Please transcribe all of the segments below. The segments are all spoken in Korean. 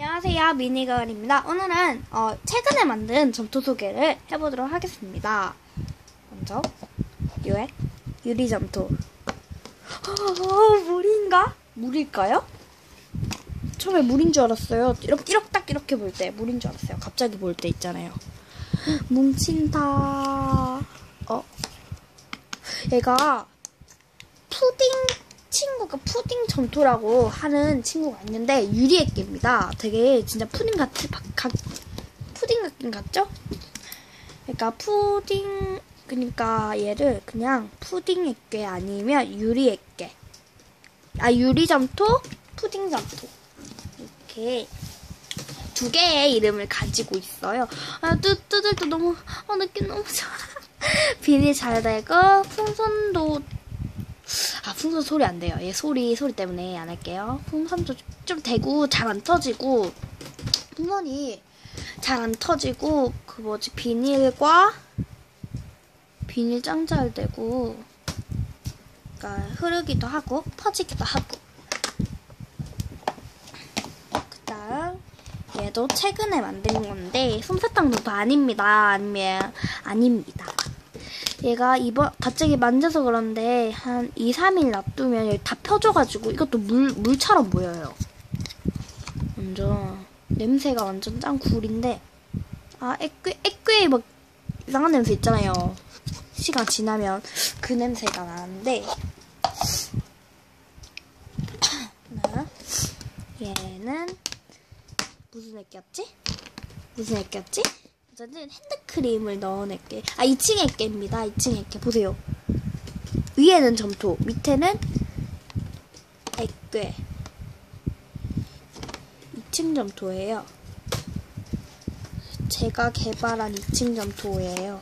안녕하세요 미니걸입니다. 오늘은 어, 최근에 만든 점토 소개를 해보도록 하겠습니다. 먼저 유액 유리 점토. 어, 물인가? 물일까요? 처음에 물인 줄 알았어요. 이렇게, 이렇게 딱 이렇게 볼 때 물인 줄 알았어요. 갑자기 볼 때 있잖아요. 뭉친다. 어? 얘가 친구가 푸딩 점토라고 하는 친구가 있는데 유리액기입니다. 되게 진짜 푸딩 같이 각, 푸딩 같긴 같죠? 그러니까 푸딩 그러니까 얘를 그냥 푸딩 액괴 아니면 유리 액괴. 아 유리 점토, 푸딩 점토 이렇게 두 개의 이름을 가지고 있어요. 아, 때 너무, 아, 느낌 너무 좋아. 비닐 잘 되고, 풍선도 아 풍선 소리 안 돼요. 얘 소리 소리 때문에 안 할게요. 풍선도 좀 되고 잘 안 터지고 풍선이 잘 안 터지고 그 뭐지 비닐과 비닐 짱 잘 되고 그러니까 흐르기도 하고 퍼지기도 하고 그다음 얘도 최근에 만든 건데 솜사탕 도도 아닙니다. 아니면 아닙니다. 얘가 이번 갑자기 만져서 그런데 한 2, 3일 놔두면 다 펴져가지고 이것도 물, 물처럼 보여요. 완전 냄새가 완전 짱 굴인데 아 액괴, 액괴 막 이상한 냄새 있잖아요. 시간 지나면 그 냄새가 나는데 하나 얘는 무슨 액기였지? 무슨 액기였지? 어쨌든 핸드크림을 넣어낼게. 아, 2층 액계입니다. 2층 액계. 보세요. 위에는 점토, 밑에는 액괴. 2층 점토예요. 제가 개발한 2층 점토예요.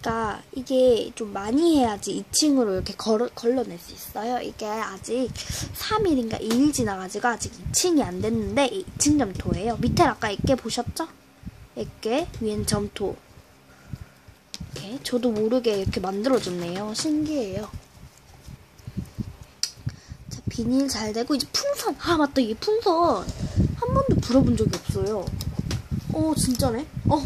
그러니까 이게 좀 많이 해야지 2층으로 이렇게 걸어, 걸러낼 수 있어요. 이게 아직 3일인가 2일 지나가지고 아직 2층이 안 됐는데 2층 점토예요. 밑에 아까 액게 보셨죠? 액게 위엔 점토. 이렇게 저도 모르게 이렇게 만들어줬네요. 신기해요. 자 비닐 잘 되고 이제 풍선. 아 맞다 이게 풍선 한 번도 불어본 적이 없어요. 어 진짜네. 어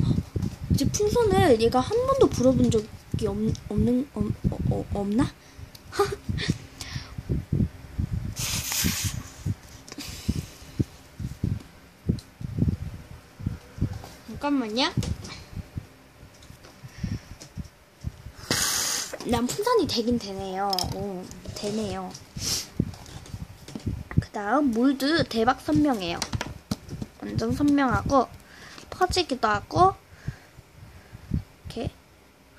이제 풍선을 얘가 한 번도 불어본 적이 없, 없는 없, 어, 어, 없나? 잠깐만요. 난 풍선이 되긴 되네요. 오, 되네요. 그 다음 물도 대박 선명해요. 완전 선명하고 퍼지기도 하고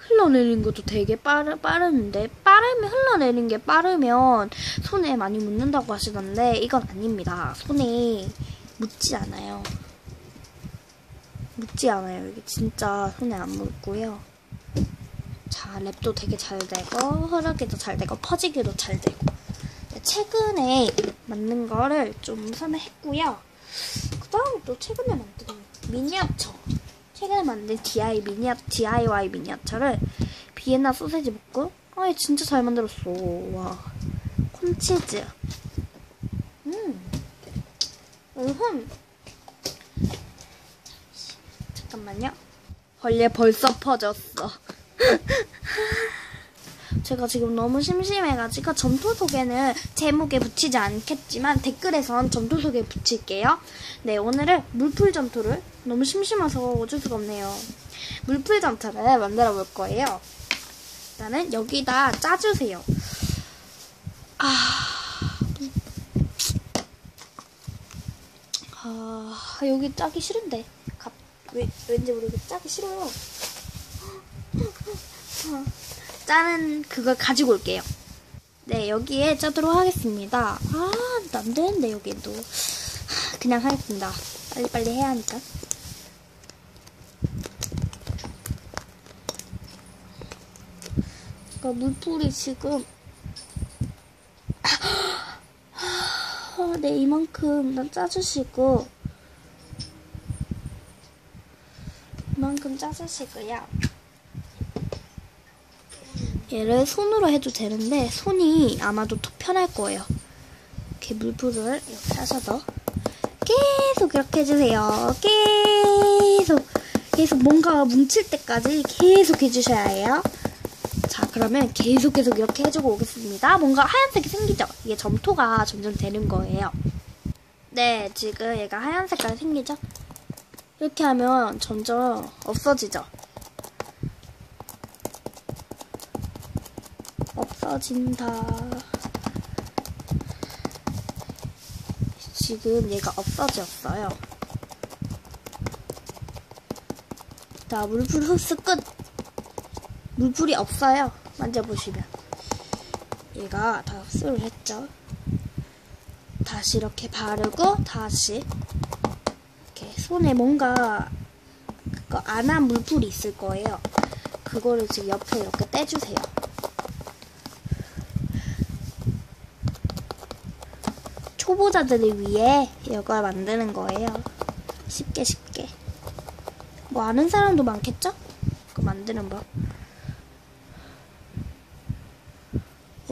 흘러내리는 것도 되게 빠르, 빠르는데 빠르면 흘러내리는 게 빠르면 손에 많이 묻는다고 하시던데 이건 아닙니다. 손에 묻지 않아요. 묻지 않아요. 이게 진짜 손에 안 묻고요. 자, 랩도 되게 잘 되고 흐르기도 잘 되고 퍼지기도 잘 되고 최근에 만든 거를 좀 선회했고요. 그 다음 또 최근에 만든 미니어처 최근에 만든 DIY 미니어, DIY 미니어처를 비엔나 소세지 볶음 아, 진짜 잘 만들었어. 와. 콘치즈. 음. 음흠. 잠깐만요. 벌레 벌써 퍼졌어. 제가 지금 너무 심심해가지고 점토 소개는 제목에 붙이지 않겠지만 댓글에선 점토 소개 붙일게요. 네, 오늘은 물풀 점토를 너무 심심해서 어쩔 수가 없네요. 물풀 점토를 만들어 볼 거예요. 일단은 여기다 짜주세요. 아, 아 여기 짜기 싫은데. 갑, 왜, 왠지 모르게 짜기 싫어요. 짜는 그걸 가지고 올게요. 네, 여기에 짜도록 하겠습니다. 아, 안 되는데, 여기도. 그냥 하겠습니다. 빨리빨리 해야 하니까. 그러니까 물풀이 지금. 아, 네, 이만큼 난 짜주시고. 이만큼 짜주시고요. 얘를 손으로 해도 되는데 손이 아마도 더 편할 거예요. 이렇게 물풀을 이렇게 하셔서 계속 이렇게 해주세요. 계속 계속 뭔가 뭉칠 때까지 계속 해주셔야 해요. 자 그러면 계속 계속 이렇게 해주고 오겠습니다. 뭔가 하얀색이 생기죠? 이게 점토가 점점 되는 거예요. 네 지금 얘가 하얀 색깔 생기죠? 이렇게 하면 점점 없어지죠? 없어진다. 지금 얘가 없어졌어요. 자, 물풀 흡수 끝! 물풀이 없어요. 만져보시면. 얘가 다 흡수를 했죠. 다시 이렇게 바르고, 다시. 이렇게 손에 뭔가, 그거 안 한 물풀이 있을 거예요. 그거를 지금 옆에 이렇게 떼주세요. 초보자들을 위해 이걸 만드는 거예요. 쉽게 쉽게. 뭐 아는 사람도 많겠죠? 그 만드는 법.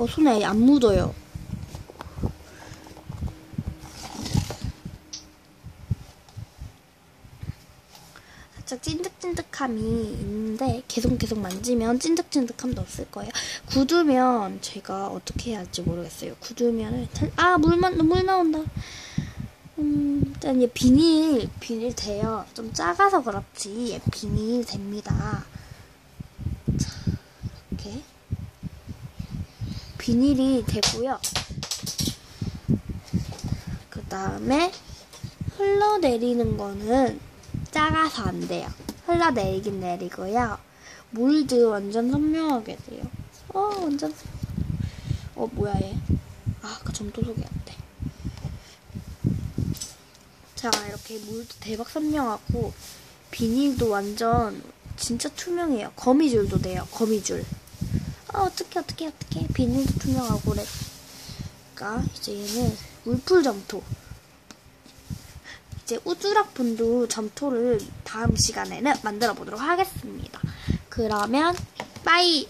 어, 손에 안 묻어요. 살짝 찐득찐득함이 있는데 계속 계속 만지면 찐득찐득함도 없을 거예요. 굳으면 제가 어떻게 해야 할지 모르겠어요. 굳으면은 아물만 물 나온다. 음, 일단 얘 비닐 비닐 돼요. 좀 작아서 그렇지 얘 비닐 됩니다. 자, 이렇게 비닐이 되고요. 그 다음에 흘러내리는 거는 작아서 안 돼요. 흘러내리긴 내리고요. 물도 완전 선명하게 돼요. 어, 완전. 어, 뭐야, 얘. 아, 아까 점토 속이 안 돼. 자, 이렇게 물도 대박 선명하고, 비닐도 완전 진짜 투명해요. 거미줄도 돼요, 거미줄. 아, 어떡해, 어떡해, 어떡해. 비닐도 투명하고, 그래. 그니까, 이제 얘는 물풀 점토. 이제 우주락 분도 점토를 다음 시간에는 만들어 보도록 하겠습니다. 그러면 빠이!